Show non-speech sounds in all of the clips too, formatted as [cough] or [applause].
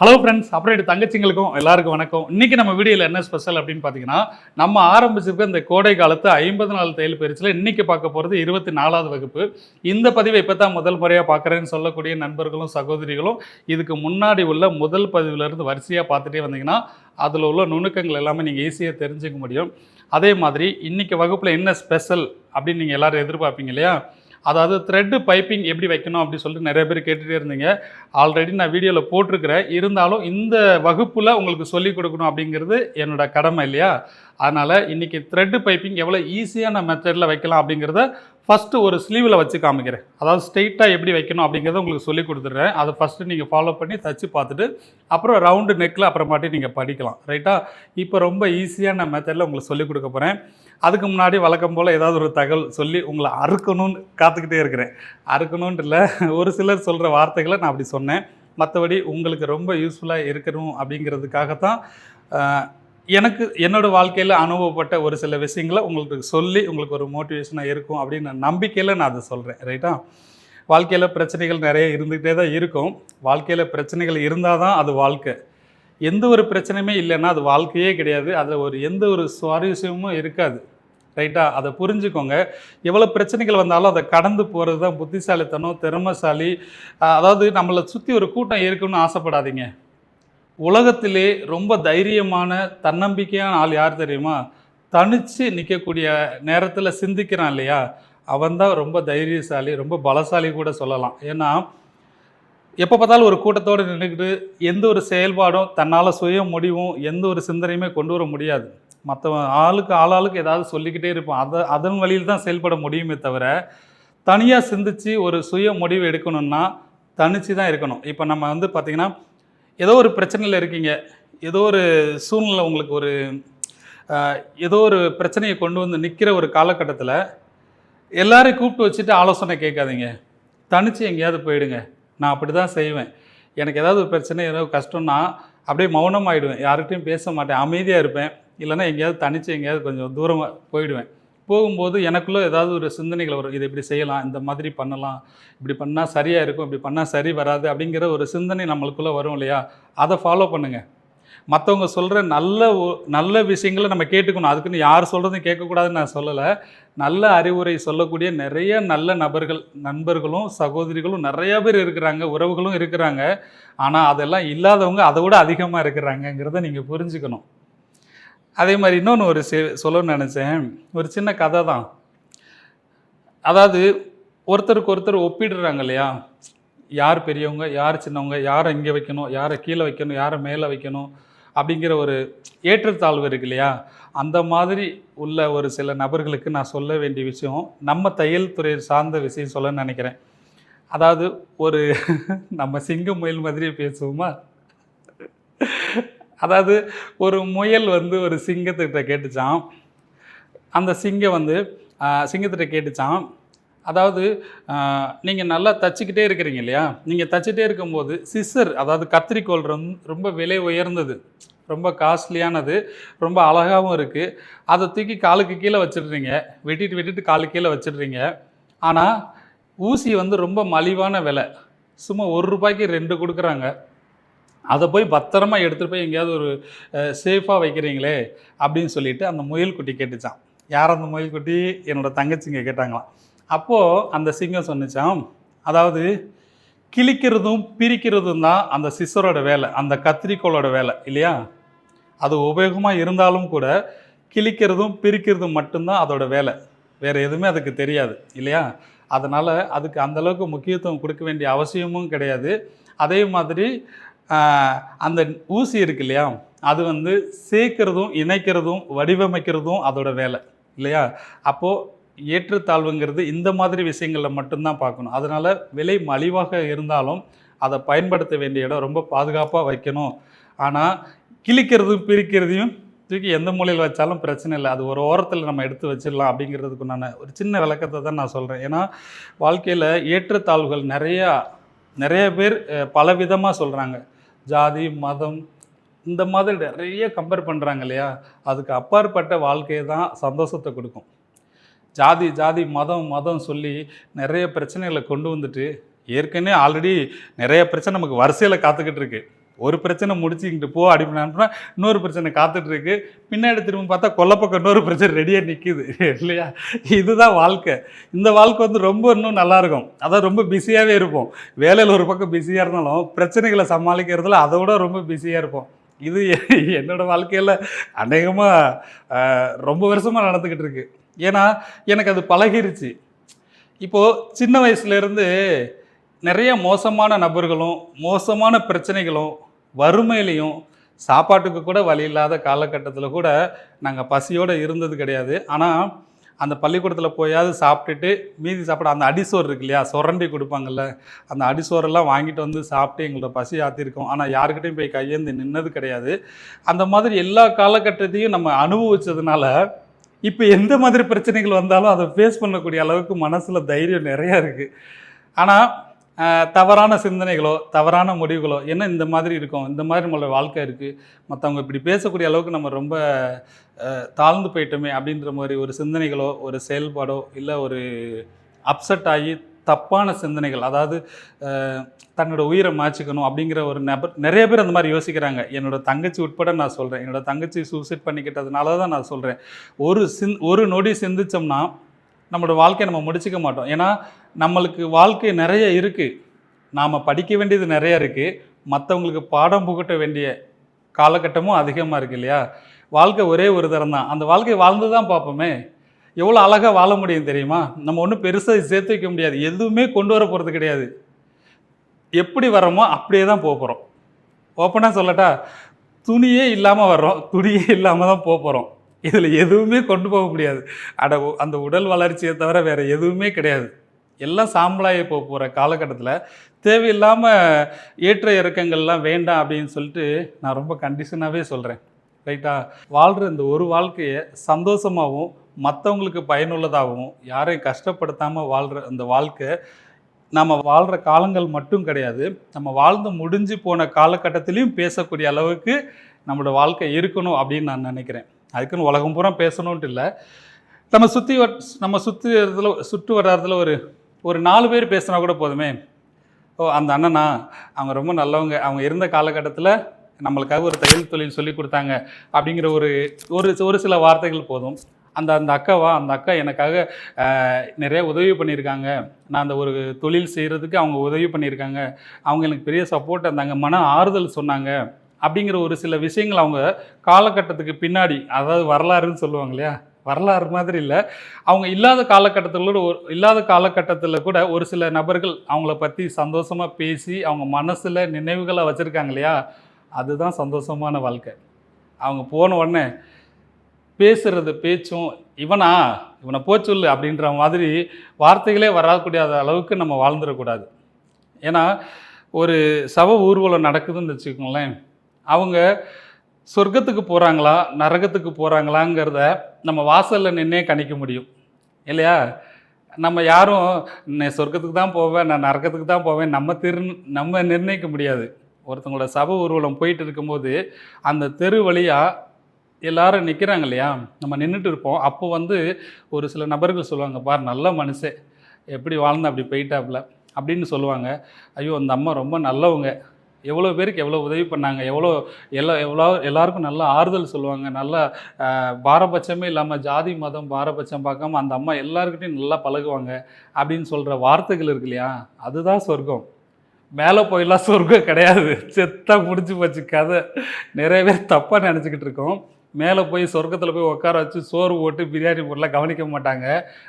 Hello friends அப்புறம் தங்கச்சிங்களுக்கும் எல்லாருக்கும் வணக்கம். இன்னைக்கு நம்ம வீடியோவில் என்ன ஸ்பெஷல் அப்படின்னு பார்த்தீங்கன்னா நம்ம ஆரம்பிச்சிருக்க இந்த கோடை காலத்து ஐம்பது நாள் தையல் பயிற்சியில் இன்னைக்கு பார்க்க போகிறது இருபத்தி நாலாவது வகுப்பு. இந்த பதிவை இப்போ தான் முதல் முறையாக பார்க்குறேன்னு சொல்லக்கூடிய நண்பர்களும் சகோதரிகளும் இதுக்கு முன்னாடி உள்ள முதல் பதிவிலிருந்து வரிசையாக பார்த்துட்டே வந்தீங்கன்னா அதில் உள்ள நுணுக்கங்கள் எல்லாமே நீங்கள் ஈஸியாக தெரிஞ்சுக்க முடியும். அதே மாதிரி இன்னைக்கு வகுப்பில் என்ன ஸ்பெஷல் அப்படின்னு நீங்கள் எல்லோரும் எதிர்பார்ப்பீங்க இல்லையா? அதாவது த்ரெட்டு பைப்பிங் எப்படி வைக்கணும் அப்படின்னு சொல்லிட்டு நிறைய பேர் கேட்டுகிட்டே இருந்தீங்க. ஆல்ரெடி நான் வீடியோவில் போட்டிருக்கிறேன். இருந்தாலும் இந்த வகுப்பில் உங்களுக்கு சொல்லிக் கொடுக்கணும் அப்படிங்கிறது என்னோட கடமை இல்லையா? அதனால் இன்றைக்கி த்ரெட்டு பைப்பிங் எவ்வளோ ஈஸியான மெத்தடில் வைக்கலாம் அப்படிங்கிறத ஃபஸ்ட்டு ஒரு ஸ்லீவில் வச்சு காமிக்கிறேன். அதாவது ஸ்ட்ரெயிட்டாக எப்படி வைக்கணும் அப்படிங்கிறத உங்களுக்கு சொல்லி கொடுத்துட்றேன். அதை ஃபஸ்ட்டு நீங்கள் ஃபாலோ பண்ணி தச்சு பார்த்துட்டு அப்புறம் ரவுண்டு நெக்கில் அப்புறமாட்டி நீங்கள் படிக்கலாம். ரைட்டாக இப்போ ரொம்ப ஈஸியான மெத்தடில் உங்களுக்கு சொல்லிக் கொடுக்க போகிறேன் அதுக்கு முன்னாடி வழக்கம் போல் ஏதாவது ஒரு தகவல் சொல்லி உங்களை அறுக்கணும்னு காத்துக்கிட்டே இருக்கிறேன். அறுக்கணுன்ட்டு இல்லை ஒரு சிலர் சொல்கிற வார்த்தைகளை நான் அப்படி சொன்னேன். மற்றபடி உங்களுக்கு ரொம்ப யூஸ்ஃபுல்லாக இருக்கணும் அப்படிங்கிறதுக்காகத்தான் எனக்கு என்னோடய வாழ்க்கையில் அனுபவப்பட்ட ஒரு சில விஷயங்களை உங்களுக்கு சொல்லி உங்களுக்கு ஒரு மோட்டிவேஷனாக இருக்கும் அப்படின்னு நம்பிக்கையில் நான் அதை சொல்கிறேன் ரைட்டா வாழ்க்கையில் பிரச்சனைகள் நிறைய இருந்துகிட்டே தான் இருக்கும். வாழ்க்கையில் பிரச்சனைகள் இருந்தால் தான் அது வாழ்க்கை. எந்த ஒரு பிரச்சனையுமே இல்லைன்னா அது வாழ்க்கையே கிடையாது. அதில் ஒரு எந்த ஒரு சுவாரஸ்யமும் இருக்காது. ரைட்டாக அதை புரிஞ்சுக்கோங்க. எவ்வளோ பிரச்சனைகள் வந்தாலும் அதை கடந்து போகிறது தான் புத்திசாலித்தனம் திறமைசாலி. அதாவது நம்மளை சுற்றி ஒரு கூட்டம் இருக்குன்னு ஆசைப்படாதீங்க. உலகத்திலே ரொம்ப தைரியமான தன்னம்பிக்கையான ஆள் யார் தெரியுமா? தனித்து நிற்கக்கூடிய நேரத்தில் சிந்திக்கிறான் இல்லையா? அவன்தான் ரொம்ப தைரியசாலி ரொம்ப பலசாலி கூட சொல்லலாம். ஏன்னா எப்போ பார்த்தாலும் ஒரு கூட்டத்தோடு நின்றுக்கிட்டு எந்த ஒரு செயல்பாடும் தன்னால் சுய முடிவும் எந்த ஒரு சிந்தனையுமே கொண்டு வர முடியாது. மற்றவன் ஆளுக்கு ஆளாளுக்கு ஏதாவது சொல்லிக்கிட்டே இருப்போம். அதை அதன் வழியில் தான் செயல்பட முடியுமே தவிர தனியாக சிந்திச்சு ஒரு சுய முடிவு எடுக்கணும்னா தனிச்சு தான் இருக்கணும். இப்போ நம்ம வந்து பார்த்திங்கன்னா ஏதோ ஒரு பிரச்சனையில் இருக்கீங்க. ஏதோ ஒரு சூழ்நிலை உங்களுக்கு ஒரு ஏதோ ஒரு பிரச்சனையை கொண்டு வந்து நிற்கிற ஒரு காலகட்டத்தில் எல்லாரையும் கூப்பிட்டு வச்சுட்டு ஆலோசனை கேட்காதீங்க. தனித்து எங்கேயாவது போயிடுங்க. நான் அப்படி தான் செய்வேன். எனக்கு ஏதாவது ஒரு பிரச்சனை ஏதாவது கஷ்டம்னா அப்படியே மௌனம் ஆகிடுவேன் யார்கிட்டையும் பேச மாட்டேன். அமைதியாக இருப்பேன். இல்லைன்னா எங்கேயாவது தனிச்சு எங்கேயாவது கொஞ்சம் தூரமாக போயிடுவேன். போகும்போது எனக்குள்ளே ஏதாவது ஒரு சிந்தனைகள் வரும். இதை இப்படி செய்யலாம் இந்த மாதிரி பண்ணலாம். இப்படி பண்ணால் சரியாக இருக்கும் இப்படி பண்ணால் சரி வராது அப்படிங்கிற ஒரு சிந்தனை நம்மளுக்குள்ளே வரும் இல்லையா? அதை ஃபாலோ பண்ணுங்கள் மற்றவங்க சொல்கிற நல்ல நல்ல விஷயங்களை நம்ம கேட்டுக்கணும். அதுக்குன்னு யார் சொல்கிறதும் கேட்கக்கூடாதுன்னு நான் சொல்லலை. நல்ல அறிவுரை சொல்லக்கூடிய நிறைய நல்ல நபர்கள் நண்பர்களும் சகோதரிகளும் நிறையா பேர் இருக்கிறாங்க உறவுகளும் இருக்கிறாங்க. ஆனால் அதெல்லாம் இல்லாதவங்க அதை விட அதிகமாக இருக்கிறாங்கங்கிறத நீங்கள் புரிஞ்சுக்கணும். அதே மாதிரி இன்னொன்று ஒரு செ- சொல்லணும்னு நினச்சேன். ஒரு சின்ன கதை தான் அதாவது ஒருத்தருக்கு ஒருத்தர் ஒப்பிடுறாங்க இல்லையா? யார் பெரியவங்க யார் சின்னவங்க யாரை இங்கே வைக்கணும் யாரை கீழே வைக்கணும் யாரை மேலே வைக்கணும் அப்படிங்கிற ஒரு ஏற்றத்தாழ்வு இருக்கு இல்லையா? அந்த மாதிரி உள்ள ஒரு சில நபர்களுக்கு நான் சொல்ல வேண்டிய விஷயம் நம்ம தையல் துறை சார்ந்த விஷயம் சொல்ல நினைக்கிறேன். அதாவது ஒரு [laughs] நம்ம சிங்க முயல் மாதிரி பேசுவோமா? அதாவது ஒரு முயல் வந்து ஒரு சிங்கத்துக்கிட்ட கேட்டுச்சான் அந்த சிங்கம் வந்து சிங்கத்திட்ட கேட்டுச்சான் அதாவது நீங்கள் நல்லா தச்சுக்கிட்டே இருக்கிறீங்க இல்லையா? நீங்கள் தச்சுட்டே இருக்கும்போது சிசர் அதாவது கத்திரிக்கோல் ரொம்ப ரொம்ப விலை உயர்ந்தது. ரொம்ப காஸ்ட்லியானது ரொம்ப அழகாகவும் இருக்குது அதை தூக்கி காலுக்கு கீழே வச்சிடுறீங்க. வெட்டிட்டு வெட்டிட்டு காலுக்கு கீழே வச்சிடுறீங்க. ஆனால் ஊசி வந்து ரொம்ப மலிவான விலை. சும்மா ஒரு ரூபாய்க்கு ரெண்டு கொடுக்குறாங்க. அதை போய் பத்திரமா எடுத்துகிட்டு போய் எங்கேயாவது ஒரு சேஃபாக வைக்கிறீங்களே அப்படின்னு சொல்லிட்டு அந்த முயல்குட்டி கேட்டுச்சான் யார் அந்த முயல்குட்டி என்னோட தங்கச்சிங்க கேட்டாங்களாம். அப்போது அந்த சிங்கம் சொன்னிச்சான் அதாவது கிழிக்கிறதும் பிரிக்கிறதும் தான் அந்த சிசரோட வேலை அந்த கத்திரிக்கோளோட வேலை இல்லையா? அது உபயோகமாக இருந்தாலும் கூட கிழிக்கிறதும் பிரிக்கிறதும் மட்டும்தான் அதோட வேலை. வேறு எதுவுமே அதுக்கு தெரியாது இல்லையா? அதனால் அதுக்கு அந்தளவுக்கு முக்கியத்துவம் கொடுக்க வேண்டிய அவசியமும் கிடையாது. அதே மாதிரி அந்த ஊசி இருக்கு இல்லையா? அது வந்து சேர்க்கிறதும் இணைக்கிறதும் வடிவமைக்கிறதும் அதோட வேலை இல்லையா? அப்போது ஏற்றுத்தாழ்வுங்கிறது இந்த மாதிரி விஷயங்களில் மட்டும்தான் பார்க்கணும். அதனால் விலை மலிவாக இருந்தாலும் அதை பயன்படுத்த வேண்டிய இடம் ரொம்ப பாதுகாப்பாக வைக்கணும். ஆனால் கிழிக்கிறதும் பிரிக்கிறதையும் தூக்கி எந்த மூலையில் வச்சாலும் பிரச்சனை இல்லை. அது ஒரு ஓரத்தில் நம்ம எடுத்து வச்சிடலாம் அப்படிங்கிறதுக்கு நான் ஒரு சின்ன விளக்கத்தை தான் நான் சொல்கிறேன் ஏன்னா வாழ்க்கையில் ஏற்றத்தாழ்வுகள் நிறையா நிறைய பேர் பல விதமாக சொல்கிறாங்க ஜாதி மதம் இந்த மாதிரி நிறைய கம்பேர் பண்ணுறாங்க இல்லையா? அதுக்கு அப்பாற்பட்ட வாழ்க்கையை தான் சந்தோஷத்தை கொடுக்கும். ஜாதி ஜாதி மதம் மதம் சொல்லி நிறைய பிரச்சனைகளை கொண்டு வந்துட்டு ஏற்கனவே ஆல்ரெடி நிறைய பிரச்சனை நமக்கு வரிசையில் காத்துக்கிட்டு இருக்குது ஒரு பிரச்சனை முடிச்சுக்கிட்டு போ அப்படின்னு அனுப்புனா இன்னொரு பிரச்சனை காத்துட்டு இருக்கு பின்னாடி திரும்ப பார்த்தா கொல்லப்பக்கம் இன்னொரு பிரச்சனை ரெடியாக நிற்கிது இல்லையா? இதுதான் வாழ்க்கை. இந்த வாழ்க்கை வந்து ரொம்ப இன்னும் நல்லா இருக்கும் அதான் ரொம்ப பிஸியாகவே இருப்போம். வேலையில் ஒரு பக்கம் பிஸியாக இருந்தாலும் பிரச்சனைகளை சமாளிக்கிறதுல அதை விட ரொம்ப பிஸியாக இருப்போம். இது எ- வாழ்க்கையில் அநேகமாக ரொம்ப வருஷமாக நடந்துக்கிட்டு இருக்கு ஏன்னா எனக்கு அது பழகிருச்சு. இப்போது சின்ன வயசுலேருந்து நிறைய மோசமான நபர்களும் மோசமான பிரச்சனைகளும் வறுமையிலையும் சாப்பாட்டுக்கு கூட வழி இல்லாத காலகட்டத்தில் கூட நாங்கள் பசியோடு இருந்தது கிடையாது. ஆனால் அந்த பள்ளிக்கூடத்தில் போயாவது சாப்பிட்டுட்டு மீதி சாப்பிட அந்த அடிசோறு இருக்கு இல்லையா சுரண்டி கொடுப்பாங்கல்ல அந்த அடிசோரெல்லாம் வாங்கிட்டு வந்து சாப்பிட்டு எங்களோட பசி ஆற்றிருக்கோம் ஆனால் யாருக்கிட்டையும் போய் கையேந்து நின்னது கிடையாது. அந்த மாதிரி எல்லா காலகட்டத்தையும் நம்ம அனுபவித்ததுனால இப்போ எந்த மாதிரி பிரச்சனைகள் வந்தாலும் அதை ஃபேஸ் பண்ணக்கூடிய அளவுக்கு மனசில் தைரியம் நிறையா இருக்குது ஆனால் தவறான சிந்தனைகளோ தவறான முடிவுகளோ என்ன இந்த மாதிரி இருக்கும்? இந்த மாதிரி நம்மளோட வாழ்க்கை இருக்குது மற்றவங்க இப்படி பேசக்கூடிய அளவுக்கு நம்ம ரொம்ப தாழ்ந்து போயிட்டோமே அப்படின்ற மாதிரி ஒரு சிந்தனைகளோ ஒரு செயல்பாடோ இல்லை ஒரு அப்செட் ஆகி தப்பான சிந்தனைகள் அதாவது தன்னோட உயிரை மாச்சிக்கணும் அப்படிங்கிற ஒரு நபர் நிறைய பேர் அந்த மாதிரி யோசிக்கிறாங்க. என்னோட தங்கச்சி உட்பட நான் சொல்கிறேன் என்னோட தங்கச்சி சூசைட் பண்ணிக்கிட்டதுனால தான் நான் சொல்கிறேன் ஒரு சிந் ஒரு நொடி சிந்திச்சோம்னா நம்மளோட வாழ்க்கையை நம்ம முடிச்சுக்க மாட்டோம். ஏன்னா நம்மளுக்கு வாழ்க்கை நிறைய இருக்குது நாம் படிக்க வேண்டியது நிறைய இருக்குது மற்றவங்களுக்கு பாடம் புகட்ட வேண்டிய காலகட்டமும் அதிகமாக இருக்கு இல்லையா? வாழ்க்கை ஒரே ஒரு தரம் தான். அந்த வாழ்க்கையை வாழ்ந்து தான் பார்ப்போமே. எவ்வளோ அழகாக வாழ முடியும் தெரியுமா? நம்ம ஒன்றும் பெருசாக சேர்த்து வைக்க முடியாது. எதுவுமே கொண்டு வர போகிறது கிடையாது. எப்படி வரோமோ அப்படியே தான் போக போகிறோம் ஓப்பனாக சொல்லட்டா துணியே இல்லாமல் வர்றோம். துணியே இல்லாமல் தான் போக போகிறோம் இதில் எதுவுமே கொண்டு போக முடியாது. அட உ- அந்த உடல் வளர்ச்சியை தவிர வேறு எதுவுமே கிடையாது. எல்லாம் சாம்பலாகி போக போகிற காலகட்டத்தில் தேவையில்லாமல் ஏற்ற இறக்கங்கள்லாம் வேண்டாம் அப்படின்னு சொல்லிட்டு நான் ரொம்ப கண்டிஷனாகவே சொல்கிறேன் ரைட்டா வாழ்கிற இந்த ஒரு வாழ்க்கையை சந்தோஷமாகவும் மற்றவங்களுக்கு பயனுள்ளதாகவும் யாரையும் கஷ்டப்படுத்தாமல் வாழ்கிற அந்த வாழ்க்கை நம்ம வாழ்கிற காலங்கள் மட்டும் கிடையாது. நம்ம வாழ்ந்து முடிஞ்சு போன காலகட்டத்திலையும் பேசக்கூடிய அளவுக்கு நம்மளோட வாழ்க்கை இருக்கணும் அப்படின்னு நான் நினைக்கிறேன். அதுக்குன்னு உலகம் பூரா பேசணுன்ட்டு இல்லை. நம்ம சுற்றி நம்ம சுற்றி இடத்துல சுற்று வட்டாரத்தில் ஒரு ஒரு நாலு பேர் பேசினா கூட போதுமே. ஓ அந்த அண்ணனா அவங்க ரொம்ப நல்லவங்க. அவங்க இருந்த காலகட்டத்தில் நம்மளுக்காக ஒரு தையல் தொழில் சொல்லி கொடுத்தாங்க அப்படிங்கிற ஒரு ஒரு ஒரு சில வார்த்தைகள் போதும். அந்த அந்த அக்காவா அந்த அக்கா எனக்காக நிறைய உதவி பண்ணியிருக்காங்க. நான் அந்த ஒரு தொழில் செய்கிறதுக்கு அவங்க உதவி பண்ணியிருக்காங்க. அவங்க எனக்கு பெரிய சப்போர்ட் இருந்தாங்க மன ஆறுதல் சொன்னாங்க. அப்படிங்கிற ஒரு சில விஷயங்கள் அவங்க காலகட்டத்துக்கு பின்னாடி அதாவது வரலாறுன்னு சொல்லுவாங்க இல்லையா? வரலாறு மாதிரி இல்லை. அவங்க இல்லாத காலகட்டத்தில் ஒரு இல்லாத காலகட்டத்தில் கூட ஒரு சில நபர்கள் அவங்கள பற்றி சந்தோஷமாக பேசி அவங்க மனசில் நினைவுகளை வச்சுருக்காங்க இல்லையா? அதுதான் சந்தோஷமான வாழ்க்கை. அவங்க போன உடனே பேசுறது பேச்சும் இவனா இவனை போச்சொல்லு அப்படின்ற மாதிரி வார்த்தைகளே வரக்கூடிய அளவுக்கு நம்ம வாழ்ந்துடக்கூடாது. ஏன்னா ஒரு சவ ஊர்வலம் நடக்குதுன்னு வச்சுக்கோங்களேன். அவங்க சொர்க்கத்துக்கு போகிறாங்களா நரகத்துக்கு போகிறாங்களாங்கிறத நம்ம வாசலில் நின்னே கணிக்க முடியும். இல்லையா? நம்ம யாரும் நான் சொர்க்கத்துக்கு தான் போவேன் நான் நரகத்துக்கு தான் போவேன். நம்ம திரு நம்ம நிர்ணயிக்க முடியாது. ஒருத்தவங்களோட சப ஊர்வலம் போயிட்டு இருக்கும்போது அந்த தெரு வழியாக எல்லாரும் நிற்கிறாங்க இல்லையா? நம்ம நின்றுட்டு இருப்போம். அப்போ வந்து ஒரு சில நபர்கள் சொல்லுவாங்க பார் நல்ல மனுஷன் எப்படி வாழ்ந்து அப்படி போயிட்டாப்புல. அப்படின்னு சொல்லுவாங்க. ஐயோ அந்த அம்மா ரொம்ப நல்லவங்க. எவ்வளோ பேருக்கு எவ்வளோ உதவி பண்ணாங்க எவ்வளோ எல்லா எவ்வளோ எல்லாருக்கும் நல்ல ஆறுதல் சொல்லுவாங்க நல்லா பாரபட்சமே இல்லாமல் ஜாதி மதம் பாரபட்சம் பார்க்காம அந்த அம்மா எல்லாருக்கிட்டையும் நல்லா பழகுவாங்க அப்படின்னு சொல்கிற வார்த்தைகள் இருக்கு இல்லையா? அதுதான் சொர்க்கம். மேலே போயெல்லாம் சொர்க்கம் கிடையாது. செத்தாக முடிஞ்சு போச்சு கதை. நிறைய பேர் தப்பாக நினச்சிக்கிட்டு இருக்கோம். மேலே போய் சொர்க்கத்தில் போய் உட்கார வச்சு சோறு போட்டு பிரியாணி போட்டுலாம் கவனிக்க மாட்டாங்க.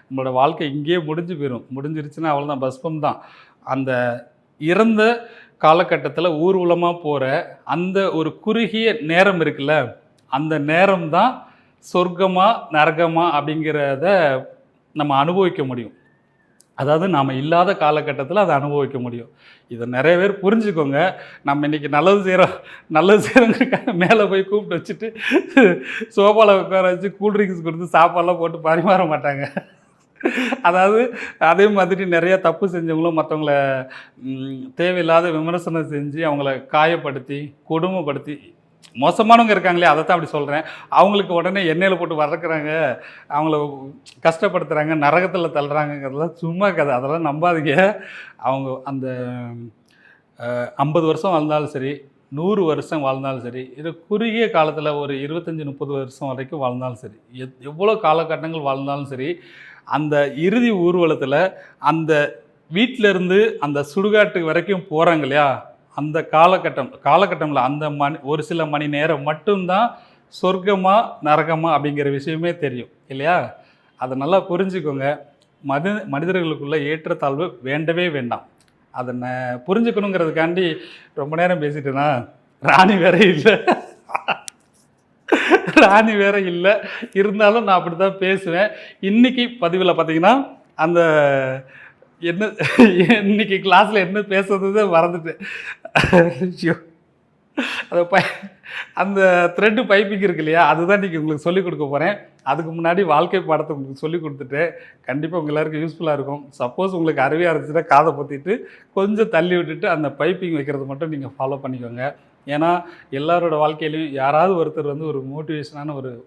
நம்மளோட வாழ்க்கை இங்கேயே முடிஞ்சு போயிடும் முடிஞ்சிருச்சுன்னா அவ்வளோதான் பஸ்பம் தான். அந்த இறந்த காலகட்டத்தில் ஊர்வலமாக போகிற அந்த ஒரு குறுகிய நேரம் இருக்குல்ல அந்த நேரம் தான் சொர்க்கமாக நரகமா அப்படிங்கிறத நம்ம அனுபவிக்க முடியும். அதாவது நாம் இல்லாத காலகட்டத்தில் அதை அனுபவிக்க முடியும். இதை நிறைய பேர் புரிஞ்சுக்கோங்க. நம்ம இன்றைக்கி நல்லது செய்கிறோம் நல்லது செய்கிறோங்க மேலே போய் கூப்பிட்டு வச்சுட்டு சோஃபாவில் உட்கார வச்சு கூல்ட்ரிங்க்ஸ் கொடுத்து சாப்பாடெலாம் போட்டு பரிமாற மாட்டாங்க. அதாவது அதே மாதிரி நிறைய தப்பு செஞ்சவங்களும் மற்றவங்கள தேவையில்லாத விமர்சனம் செஞ்சு அவங்கள காயப்படுத்தி கொடுமைப்படுத்தி மோசமானவங்க இருக்காங்களே அதை தான் அப்படி சொல்கிறேன் அவங்களுக்கு உடனே எண்ணெயில் போட்டு வறக்குறாங்க அவங்கள கஷ்டப்படுத்துகிறாங்க நரகத்தில் தள்ளுறாங்கங்கிறதெல்லாம் சும்மா கதை. அதெல்லாம் நம்பாதீங்க. அவங்க அந்த ஐம்பது வருஷம் வாழ்ந்தாலும் சரி நூறு வருஷம் வாழ்ந்தாலும் சரி இது குறுகிய காலத்தில் ஒரு இருபத்தஞ்சி முப்பது வருஷம் வரைக்கும் வாழ்ந்தாலும் சரி எத் எவ்வளோ காலகட்டங்கள் வாழ்ந்தாலும் சரி அந்த இறுதி ஊர்வலத்தில் அந்த வீட்டிலேருந்து அந்த சுடுகாட்டு வரைக்கும் போகிறாங்க இல்லையா? அந்த காலகட்டம் காலகட்டமில் அந்த மணி ஒரு சில மணி நேரம் மட்டும்தான் சொர்க்கமா நரகமா அப்படிங்கிற விஷயமே தெரியும் இல்லையா? அதை நல்லா புரிஞ்சுக்கோங்க. மது மனிதர்களுக்குள்ள ஏற்றத்தாழ்வு வேண்டவே வேண்டாம். அதை நான் புரிஞ்சுக்கணுங்கிறதுக்காண்டி ரொம்ப நேரம் பேசிட்டேன்னா ராணி வேற இல்லை. ராணி வேற இல்லை. இருந்தாலும் நான் அப்படி தான் பேசுவேன். இன்றைக்கி பதிவில் பார்த்தீங்கன்னா அந்த என்ன இன்னைக்கு கிளாஸில் என்ன பேசுறது மறந்துட்டேன். ஐயோ. அதை பை அந்த த்ரெட்டு பைப்பிங் இருக்கு இல்லையா அதுதான் இன்றைக்கி உங்களுக்கு சொல்லிக் கொடுக்க போகிறேன் அதுக்கு முன்னாடி வாழ்க்கை பாடத்தை உங்களுக்கு சொல்லி கொடுத்துட்டு கண்டிப்பாக உங்கள் எல்லாருக்கும் யூஸ்ஃபுல்லாக இருக்கும். சப்போஸ் உங்களுக்கு அருவியாக இருந்துச்சுன்னா காதை பற்றிட்டு கொஞ்சம் தள்ளி விட்டுட்டு அந்த பைப்பிங் வைக்கிறது மட்டும் நீங்கள் ஃபாலோ பண்ணிக்கோங்க. ஏன்னா எல்லாரோட வாழ்க்கையிலையும் யாராவது ஒருத்தர் வந்து ஒரு மோட்டிவேஷனான ஒரு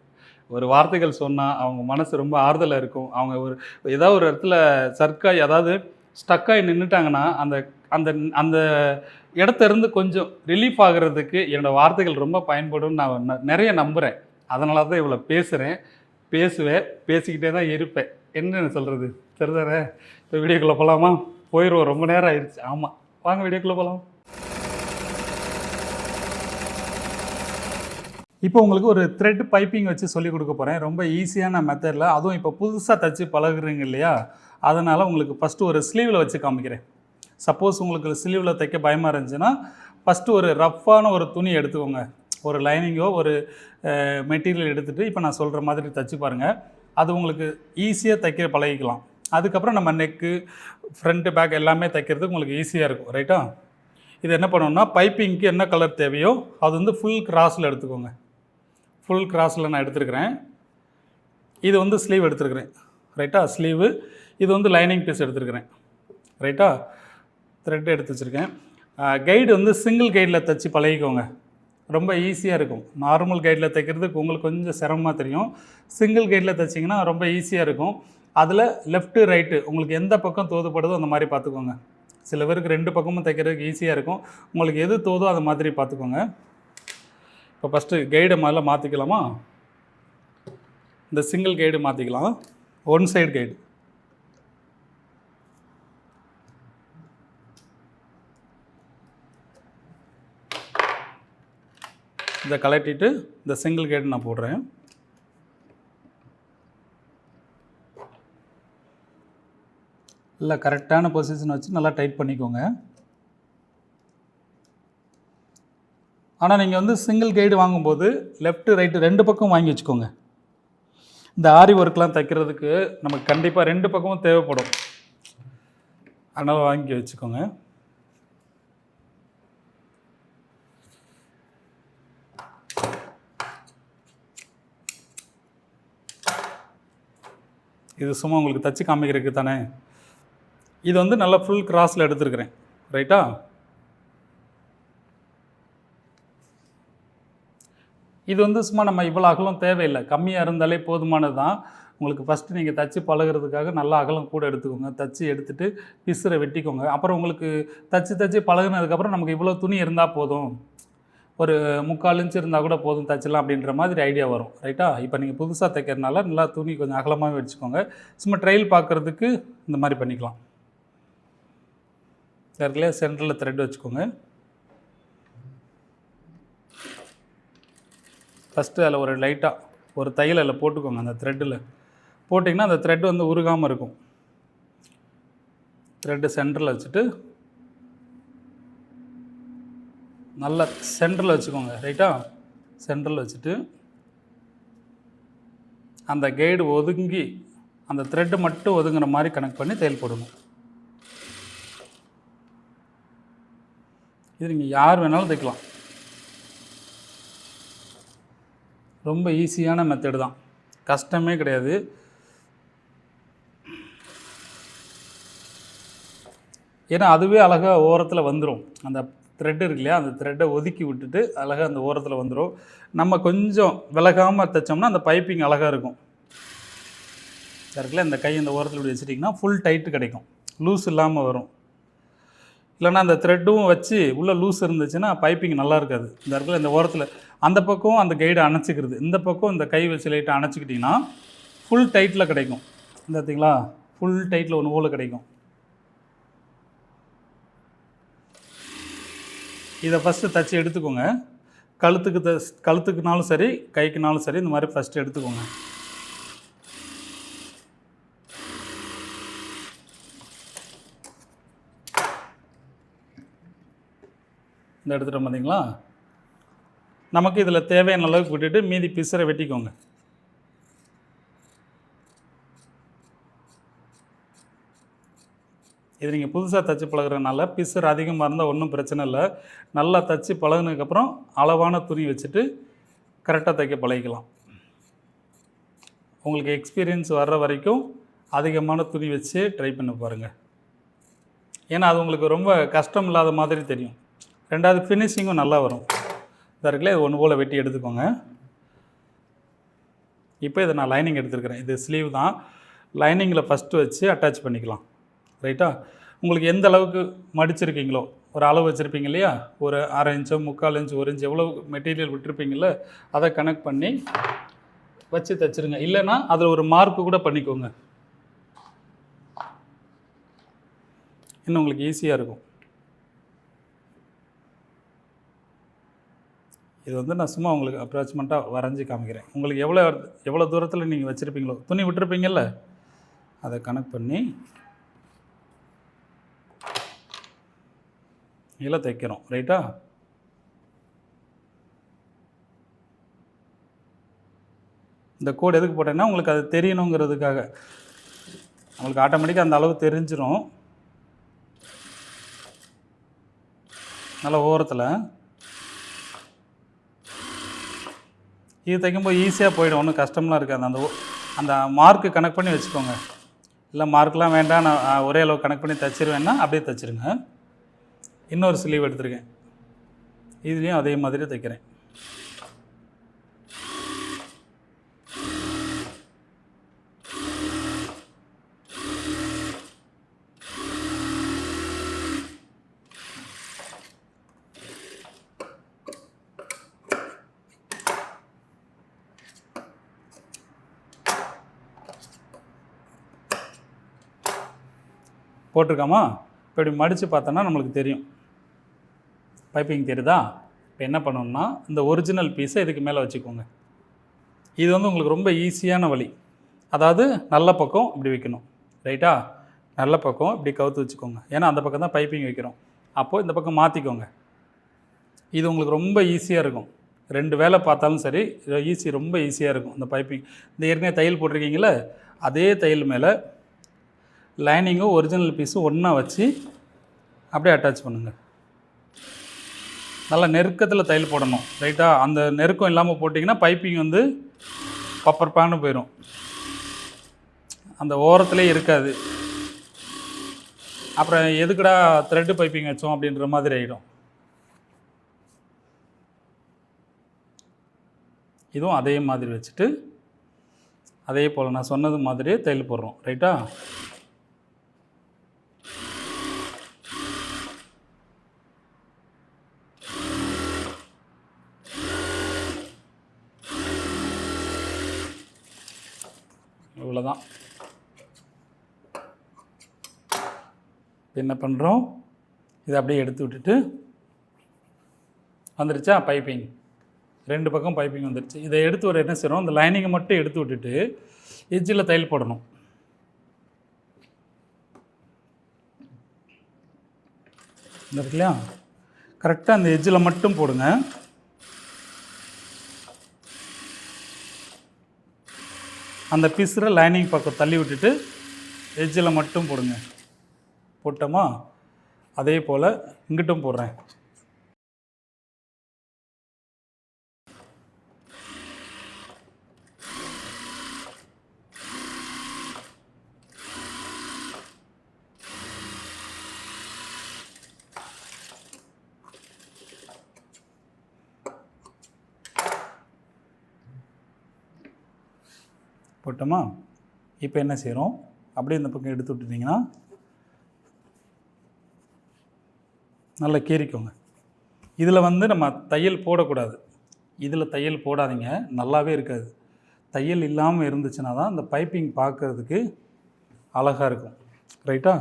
ஒரு வார்த்தைகள் சொன்னால் அவங்க மனசு ரொம்ப ஆறுதலாக இருக்கும். அவங்க ஒரு ஏதாவது ஒரு இடத்துல சர்க்காய் அதாவது ஸ்டக்காகி நின்றுட்டாங்கன்னா அந்த அந்த அந்த இடத்த இருந்து கொஞ்சம் ரிலீஃப் ஆகிறதுக்கு என்னோடய வார்த்தைகள் ரொம்ப பயன்படும் நான் நிறைய நம்புகிறேன் அதனால தான் இவ்வளோ பேசுகிறேன் பேசுவேன் பேசிக்கிட்டே தான் இருப்பேன். என்ன சொல்கிறது சரிதானே இப்போ வீடியோக்குள்ளே போகலாமா போயிடுவோம் ரொம்ப நேரம் ஆயிடுச்சு ஆமாம் வாங்க வீடியோக்குள்ளே போகலாம் இப்போ உங்களுக்கு ஒரு த்ரெட் பைப்பிங் வச்சு சொல்லிக் கொடுக்க போகிறேன் ரொம்ப ஈஸியான மெத்தடில் அதுவும் இப்போ புதுசாக தச்சு பழகுறீங்க இல்லையா? அதனால் உங்களுக்கு ஃபஸ்ட்டு ஒரு ஸ்லீவில் வச்சு காமிக்கிறேன். சப்போஸ் உங்களுக்கு ஸ்லீவில் தைக்க பயமாக இருந்துச்சுன்னா ஃபஸ்ட்டு ஒரு ரஃப்பான ஒரு துணி எடுத்துக்கோங்க. ஒரு லைனிங்கோ ஒரு மெட்டீரியல் எடுத்துகிட்டு இப்போ நான் சொல்கிற மாதிரி தச்சு பாருங்கள் அது உங்களுக்கு ஈஸியாக தைக்க பழகிக்கலாம். அதுக்கப்புறம் நம்ம நெக்கு ஃப்ரண்ட்டு பேக் எல்லாமே தைக்கிறதுக்கு உங்களுக்கு ஈஸியாக இருக்கும். ரைட்டா இது என்ன பண்ணணும்னா பைப்பிங்க்கு என்ன கலர் தேவையோ அது வந்து ஃபுல் கிராஸில் எடுத்துக்கோங்க. ஃபுல் கிராஸில் நான் எடுத்துருக்கிறேன். இது வந்து ஸ்லீவ் எடுத்துருக்கிறேன். ரைட்டா ஸ்லீவு இது வந்து லைனிங் பீஸ் எடுத்துருக்கிறேன். ரைட்டா த்ரெட் எடுத்து வச்சுருக்கேன். கைடு வந்து சிங்கிள் கைடில் தைச்சி பழகிக்கோங்க. ரொம்ப ஈஸியாக இருக்கும். நார்மல் கைடில் தைக்கிறதுக்கு உங்களுக்கு கொஞ்சம் சிரமமாக தெரியும். சிங்கிள் கைடில் தைச்சிங்கன்னா ரொம்ப ஈஸியாக இருக்கும். அதில் லெஃப்ட்டு ரைட்டு உங்களுக்கு எந்த பக்கம் தோதுப்படுதோ அந்த மாதிரி பார்த்துக்கோங்க. சில பேருக்கு ரெண்டு பக்கமும் தைக்கிறதுக்கு ஈஸியாக இருக்கும். உங்களுக்கு எது தோதோ அது மாதிரி பார்த்துக்கோங்க. இப்போ ஃபஸ்ட்டு கைடை முதல்ல மாற்றிக்கலாமா இந்த சிங்கிள் கைடு மாற்றிக்கலாம் ஒன் சைடு கைடு இதை கலட்டிட்டு இந்த சிங்கிள் கைடு நான் போடுறேன். இல்லை கரெக்டான பொசிஷன் வச்சு நல்லா டைட் பண்ணிக்கோங்க. ஆனால் நீங்கள் வந்து சிங்கிள் கைடு வாங்கும்போது லெஃப்ட்டு ரைட்டு ரெண்டு பக்கம் வாங்கி வச்சுக்கோங்க. இந்த ஆரி ஒர்க்லாம் தைக்கிறதுக்கு நமக்கு கண்டிப்பாக ரெண்டு பக்கமும் தேவைப்படும். அதனால் வாங்கி வச்சுக்கோங்க. இது சும்மா உங்களுக்கு தச்சு காமிக்கிறதுக்கு தானே. இது வந்து நல்லா ஃபுல் கிராஸில் எடுத்துருக்குறேன். ரைட்டா இது வந்து சும்மா நம்ம இவ்வளோ அகலம் தேவையில்லை. கம்மியாக இருந்தாலே போதுமானது தான் உங்களுக்கு ஃபஸ்ட்டு நீங்கள் தச்சு பழகுறதுக்காக நல்லா அகலம் கூட எடுத்துக்கோங்க. தச்சு எடுத்துகிட்டு பிசுரை வெட்டிக்கோங்க. அப்புறம் உங்களுக்கு தச்சு தச்சு பழகுனதுக்கப்புறம் நமக்கு இவ்வளோ துணி இருந்தால் போதும். ஒரு முக்கால் இன்ச் இருந்தால் கூட போதும் தச்சலாம் அப்படின்ற மாதிரி ஐடியா வரும். ரைட்டா இப்போ நீங்கள் புதுசாக தைக்கிறதுனால நல்லா துணி கொஞ்சம் அகலமாகவே வச்சுக்கோங்க. சும்மா ட்ரையல் பார்க்குறதுக்கு இந்த மாதிரி பண்ணிக்கலாம். இருக்குல்லையா சென்டரில் த்ரெட் வச்சுக்கோங்க. ஃபஸ்ட்டு அதில் ஒரு லைட்டாக ஒரு தையல் அதில் போட்டுக்கோங்க அந்த த்ரெட்டில் போட்டிங்கன்னா அந்த த்ரெட் வந்து உருகாமல் இருக்கும். த்ரெட்டு சென்டரில் வச்சுட்டு நல்லா சென்டரில் வச்சுக்கோங்க ரைட்டா சென்டரில் வச்சுட்டு அந்த கைடு ஒதுங்கி அந்த த்ரெட்டு மட்டும் ஒதுங்குற மாதிரி கனெக்ட் பண்ணி தையல் போடணும். இது நீங்கள் யார் வேணாலும் தைக்கலாம். ரொம்ப ஈஸியான மெத்தடு தான். கஷ்டமே கிடையாது. ஏன்னா அதுவே அழகாக ஓரத்தில் வந்துடும் அந்த த்ரெட் இருக்கு இல்லையா? அந்த த்ரெட்டை ஒதுக்கி விட்டுட்டு அழகாக அந்த ஓரத்தில் வந்துடும் நம்ம கொஞ்சம் விலகாமல் தைச்சோம்னா அந்த பைப்பிங் அழகாக இருக்கும். இருக்குல்ல இந்த கை இந்த ஓரத்தில் இப்படி வச்சுட்டிங்கன்னா ஃபுல் டைட்டு கிடைக்கும். லூஸ் இல்லாமல் வரும். இல்லைன்னா அந்த த்ரெட்டும் வச்சு உள்ளே லூஸ் இருந்துச்சுன்னா பைப்பிங் நல்லா இருக்காது. இந்த இடத்துல இந்த ஓரத்தில். அந்த பக்கம் அந்த கைடை அணைச்சிக்கிறது. இந்த பக்கம் இந்த கை வச்சு லைட்டாக அணைச்சிக்கிட்டிங்கன்னா ஃபுல் டைட்டில் கிடைக்கும். இந்த பார்த்தீங்களா ஃபுல் டைட்டில் ஒன்று ஓலை கிடைக்கும். இதை ஃபஸ்ட்டு தச்சு எடுத்துக்கோங்க. கழுத்துக்கு த கழுத்துக்குனாலும் சரி கைக்குனாலும் சரி இந்த மாதிரி ஃபஸ்ட்டு எடுத்துக்கோங்க. இந்த எடுத்துட்டோம் பார்த்தீங்களா நமக்கு இதில் தேவையான அளவுக்கு விட்டுட்டு மீதி பிசரை வெட்டிக்கோங்க. இது நீங்கள் புதுசாக தச்சு பழகிறதுனால பிசர் அதிகமாக இருந்தால் ஒன்றும் பிரச்சனை இல்லை. நல்லா தச்சு பழகுனதுக்கப்புறம் அளவான துணி வச்சுட்டு கரெக்டாக தைக்க பழகிக்கலாம். உங்களுக்கு எக்ஸ்பீரியன்ஸ் வர்ற வரைக்கும் அதிகமான துணி வச்சு ட்ரை பண்ண பாருங்கள் ஏன்னா அது உங்களுக்கு ரொம்ப கஷ்டம் இல்லாத மாதிரி தெரியும். ரெண்டாவது ஃபினிஷிங்கும் நல்லா வரும். இதாக இருக்குல்ல இது ஒன்று போல் வெட்டி எடுத்துக்கோங்க. இப்போ இதை நான் லைனிங் எடுத்துருக்கிறேன். இது ஸ்லீவ் தான். லைனிங்கில் ஃபஸ்ட்டு வச்சு அட்டாச் பண்ணிக்கலாம். ரைட்டா உங்களுக்கு எந்த அளவுக்கு மடிச்சிருக்கீங்களோ ஒரு அளவு வச்சுருப்பீங்க இல்லையா? ஒரு அரை இன்ச்சோ முக்கால் இன்ச்சு ஒரு இன்ச்சு எவ்வளோ மெட்டீரியல் விட்டுருப்பீங்கள அதை கனெக்ட் பண்ணி வச்சு தைச்சிருங்க. இல்லைன்னா அதில் ஒரு மார்க்கு கூட பண்ணிக்கோங்க. இன்னும் உங்களுக்கு ஈஸியாக இருக்கும். இது வந்து நான் சும்மா உங்களுக்கு அப்ராச்மெண்ட்டாக வரைஞ்சி காமிக்கிறேன். உங்களுக்கு எவ்வளோ எவ்வளோ தூரத்தில் நீங்கள் வச்சுருப்பீங்களோ துணி விட்டுருப்பீங்கல்ல அதை கனெக்ட் பண்ணி இதில் தைக்கிறோம். ரைட்டா இந்த கோடு எதுக்கு போட்டேன்னா உங்களுக்கு அது தெரியணுங்கிறதுக்காக. உங்களுக்கு ஆட்டோமேட்டிக்காக அந்த அளவு தெரிஞ்சிடும் நல்ல ஓரத்தில். இது தைக்கும்போது ஈஸியாக போயிடும். ஒன்றும் கஷ்டம்லாம் இருக்காது. அந்த அந்த மார்க்கு கனெக்ட் பண்ணி வச்சுக்கோங்க. இல்லை மார்க்லாம் வேண்டாம். நான் ஒரே அளவு கனெக்ட் பண்ணி தைச்சிருவேன்னா அப்படியே தைச்சிருங்க. இன்னொரு ஸ்லீவ் எடுத்திருக்கேன். இதுலேயும் அதே மாதிரி தைக்கிறேன். போட்டிருக்காமா? இப்போ இப்படி மடித்து பார்த்தோன்னா நம்மளுக்கு தெரியும். பைப்பிங் தெரியுதா? இப்போ என்ன பண்ணணும்னா இந்த ஒரிஜினல் பீஸை இதுக்கு மேலே வச்சுக்கோங்க. இது வந்து உங்களுக்கு ரொம்ப ஈஸியான வழி அதாவது நல்ல பக்கம் இப்படி வைக்கணும். ரைட்டா நல்ல பக்கம் இப்படி கவுத்து வச்சுக்கோங்க. ஏன்னா அந்த பக்கம் தான் பைப்பிங் வைக்கிறோம். அப்போது இந்த பக்கம் மாற்றிக்கோங்க இது உங்களுக்கு ரொம்ப ஈஸியாக இருக்கும். ரெண்டு வேலை பார்த்தாலும் சரி ஈஸி ரொம்ப ஈஸியாக இருக்கும். இந்த பைப்பிங் இந்த ஏற்கனவே தையல் போட்டிருக்கீங்களே அதே தையல் மேலே லைனிங்கும் ஒரிஜினல் பீஸும் ஒன்றா வச்சு அப்படியே அட்டாச் பண்ணுங்கள் நல்லா நெருக்கத்தில் தையல் போடணும். ரைட்டாக அந்த நெருக்கம் இல்லாமல் போட்டிங்கன்னா பைப்பிங் வந்து பப்பர்ப்பான்னு போயிடும் அந்த ஓரத்துலேயே இருக்காது. அப்புறம் எதுக்குடா த்ரெட்டு பைப்பிங் வச்சோம் அப்படின்ற மாதிரி ஆகிடும் இதுவும் அதே மாதிரி வச்சுட்டு அதே போல் நான் சொன்னது மாதிரியே தையல் போடுறோம். ரைட்டா இவ்வளோதான் என்ன பண்ணுறோம் இதை அப்படியே எடுத்து விட்டுட்டு வந்துருச்சா? பைப்பிங் ரெண்டு பக்கம் பைப்பிங் வந்துருச்சு. இதை எடுத்து ஒரு என்ன செய்கிறோம் இந்த லைனிங்கை மட்டும் எடுத்து விட்டுட்டு எஜ்ஜில் தையல் போடணும். இந்த இல்லையா? கரெக்டாக அந்த எஜ்ஜில் மட்டும் போடுங்க. அந்த பீஸில் லைனிங் பக்கம் தள்ளி விட்டுட்டு எஜ்ஜில் மட்டும் போடுங்க. போட்டோமா? அதே போல் இங்கிட்டும் போடுறேன். போட்டோமா? இப்போ என்ன செய்கிறோம் அப்படியே இந்த பக்கம் எடுத்து விட்டுட்டிங்கன்னா நல்லா கீறிக்கோங்க. இதில் வந்து நம்ம தையல் போடக்கூடாது. இதில் தையல் போடாதீங்க. நல்லாவே இருக்காது. தையல் இல்லாமல் இருந்துச்சுன்னா தான் இந்த பைப்பிங் பார்க்கறதுக்கு அழகாக இருக்கும். ரைட்டா?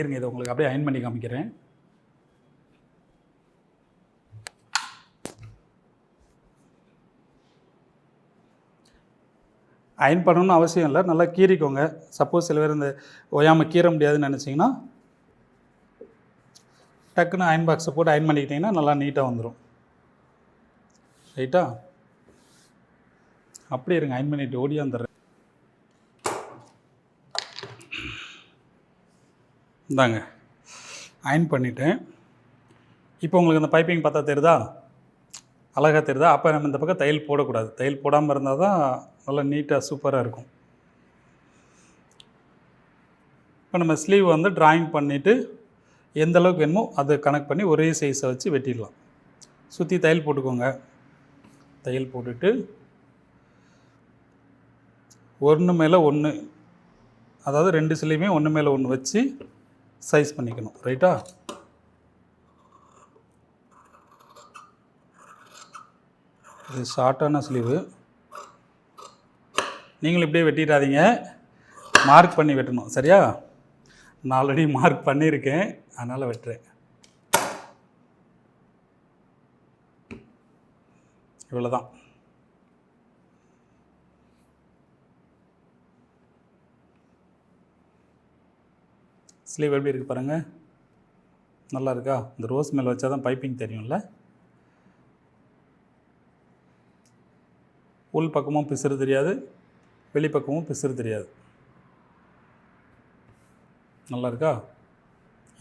இருங்க இதை உங்களுக்கு அப்படியே அயன் பண்ணி காமிக்கிறேன். அயன் பண்ணணும்னு அவசியம் இல்லை. நல்லா கீறிக்கோங்க. சப்போஸ் சில பேர் இந்த ஓயாமல் கீற முடியாதுன்னு நினச்சிங்கன்னா டக்குன்னு அயன் பாக்ஸை போட்டு அயன் பண்ணிக்கிட்டிங்கன்னா நல்லா நீட்டாக வந்துடும் ரைட்டா அப்படியே இருங்க. அயன் பண்ணிட்டு ஓடியா வந்துடுறேன். இந்தாங்க. அயன் பண்ணிவிட்டேன் இப்போ உங்களுக்கு இந்த பைப்பிங் பார்த்தா தெரியுதா? அழகாக தெரியுதா? அப்போ நம்ம இந்த பக்கம் தையல் போடக்கூடாது. தையல் போடாமல் இருந்தால் தான் நல்லா நீட்டாக சூப்பராக இருக்கும். இப்போ நம்ம ஸ்லீவ் வந்து ட்ராயிங் பண்ணிவிட்டு எந்த அளவுக்கு வேணுமோ அதை கனெக்ட் பண்ணி ஒரே சைஸை வச்சு வெட்டிடலாம். சுற்றி தையல் போட்டுக்கோங்க. தையல் போட்டுட்டு ஒன்று மேலே ஒன்று அதாவது ரெண்டு சிலையுமே ஒன்று மேலே ஒன்று வச்சு சைஸ் பண்ணிக்கணும். ரைட்டா இது ஷார்ட்டான ஸ்லீவு நீங்களும் இப்படியே வெட்டிடாதீங்க. மார்க் பண்ணி வெட்டணும். சரியா? நான் ஆல்ரெடி மார்க் பண்ணியிருக்கேன். அதனால் வெட்டுறேன். இவ்வளோதான் ஸ்லீவ் எப்படி இருக்குது பாருங்கள் நல்லா இருக்கா? இந்த ரோஸ் மேலே வச்சா தான் பைப்பிங் தெரியும்ல? உள் பக்கமும் பிசுறு தெரியாது வெளிப்பக்கமும் பிசுறு தெரியாது. நல்லா இருக்கா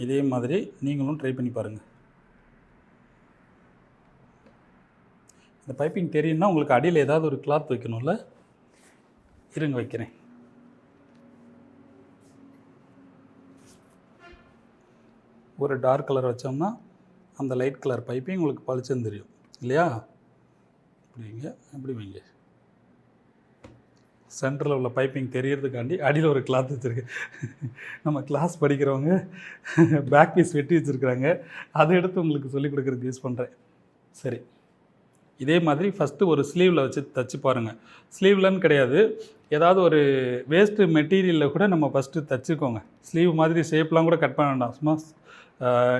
இதே மாதிரி நீங்களும் ட்ரை பண்ணி பாருங்கள் இந்த பைப்பிங் தெரியும்னா உங்களுக்கு அடியில் ஏதாவது ஒரு கிளாத் வைக்கணும்ல? இருங்க வைக்கிறேன். ஒரு டார்க் கலர் வச்சோம்னா அந்த லைட் கலர் பைப்பையும் உங்களுக்கு பளிச்சுன்னு தெரியும். இல்லையா? இப்படி வைங்க இப்படி வைங்க. சென்டரில் உள்ள பைப்பிங் தெரியறதுக்காண்டி அடியில் ஒரு கிளாத் வச்சுருக்கு. நம்ம கிளாஸ் படிக்கிறவங்க பேக் பீஸ் வெட்டி வச்சுருக்குறாங்க. அதை எடுத்து உங்களுக்கு சொல்லிக் கொடுக்குறதுக்கு யூஸ் பண்ணுறேன் சரி. இதே மாதிரி ஃபஸ்ட்டு ஒரு ஸ்லீவில் வச்சு தச்சு பாருங்கள் ஸ்லீவ்லன்னு கிடையாது. ஏதாவது ஒரு வேஸ்ட்டு மெட்டீரியலில் கூட நம்ம ஃபஸ்ட்டு தச்சுக்கோங்க. ஸ்லீவ் மாதிரி ஷேப்லாம் கூட கட் பண்ண வேண்டாம். சும்மா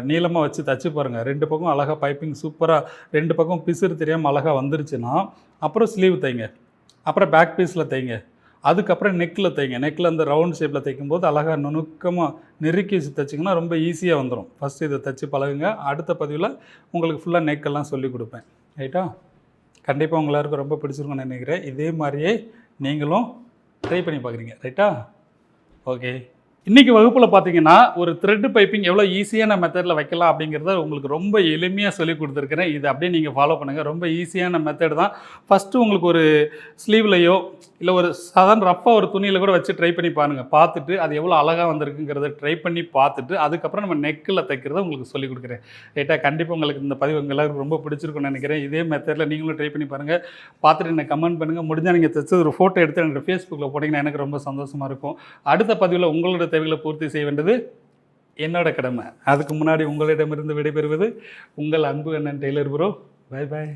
நீளமாக வச்சு தச்சு பாருங்கள் ரெண்டு பக்கம் அழகாக பைப்பிங் சூப்பராக ரெண்டு பக்கம் பிசுறு தெரியாமல் அழகாக வந்துருச்சுன்னா அப்புறம் ஸ்லீவ் தைங்க. அப்புறம் பேக் பீஸில் தைங்க அதுக்கப்புறம் நெக்கில் தைங்க நெக்கில் அந்த ரவுண்ட் ஷேப்பில் தைக்கும்போது அழகாக நுணுக்கமாக நெருக்கி வச்சு தைச்சிங்கன்னா ரொம்ப ஈஸியாக வந்துடும் ஃபஸ்ட்டு இதை தைச்சி பழகுங்க. அடுத்த பதிவில் உங்களுக்கு ஃபுல்லாக நெக்கெல்லாம் சொல்லி கொடுப்பேன். ரைட்டா கண்டிப்பாக உங்களாருக்கும் எல்லாருக்கும் ரொம்ப பிடிச்சிருக்கும்னு நினைக்கிறேன். இதே மாதிரியே நீங்களும் ட்ரை பண்ணி பார்க்குறீங்க. ரைட்டா ஓகே இன்றைக்கி வகுப்பில் பார்த்தீங்கன்னா ஒரு த்ரெட் பைப்பிங் எவ்வளோ ஈஸியான மெத்தடில் வைக்கலாம் அப்படிங்கிறத உங்களுக்கு ரொம்ப எளிமையாக சொல்லி கொடுத்துருக்குறேன். இதை அப்படியே நீங்கள் ஃபாலோ பண்ணுங்கள் ரொம்ப ஈஸியான மெத்தட் தான். ஃபஸ்ட்டு உங்களுக்கு ஒரு ஸ்லீவ்லையோ இல்லை ஒரு சாதாரண ரஃப்பாக ஒரு துணியில் கூட வச்சு ட்ரை பண்ணி பாருங்கள் பார்த்துட்டு அது எவ்வளோ அழகாக வந்திருக்குங்கிறத ட்ரை பண்ணி பார்த்துட்டு அதுக்கப்புறம் நம்ம நெக்கில் தைக்கிறத உங்களுக்கு சொல்லி கொடுக்குறேன். ரைட்டாக கண்டிப்பாக உங்களுக்கு இந்த பதிவு எல்லாருக்கும் ரொம்ப பிடிச்சிருக்கும்னு நினைக்கிறேன். இதே மெத்தடில் நீங்களும் ட்ரை பண்ணி பாருங்கள் பார்த்துட்டு எனக்கு கமெண்ட் பண்ணுங்கள் முடிஞ்சால் நீங்கள் தைச்சது ஒரு ஃபோட்டோ எடுத்து எனக்கு ஃபேஸ்புக்கில் போட்டிங்கன்னா எனக்கு ரொம்ப சந்தோஷமாக இருக்கும். அடுத்த பதிவில் உங்களோட தேவைகளை பூர்த்தி செய்ய வேண்டியது என்னோட கடமை. அதுக்கு முன்னாடி உங்களிடமிருந்து விடைபெறுவது உங்கள் அன்பு அண்ணன் டெய்லர் ப்ரோ பை பாய்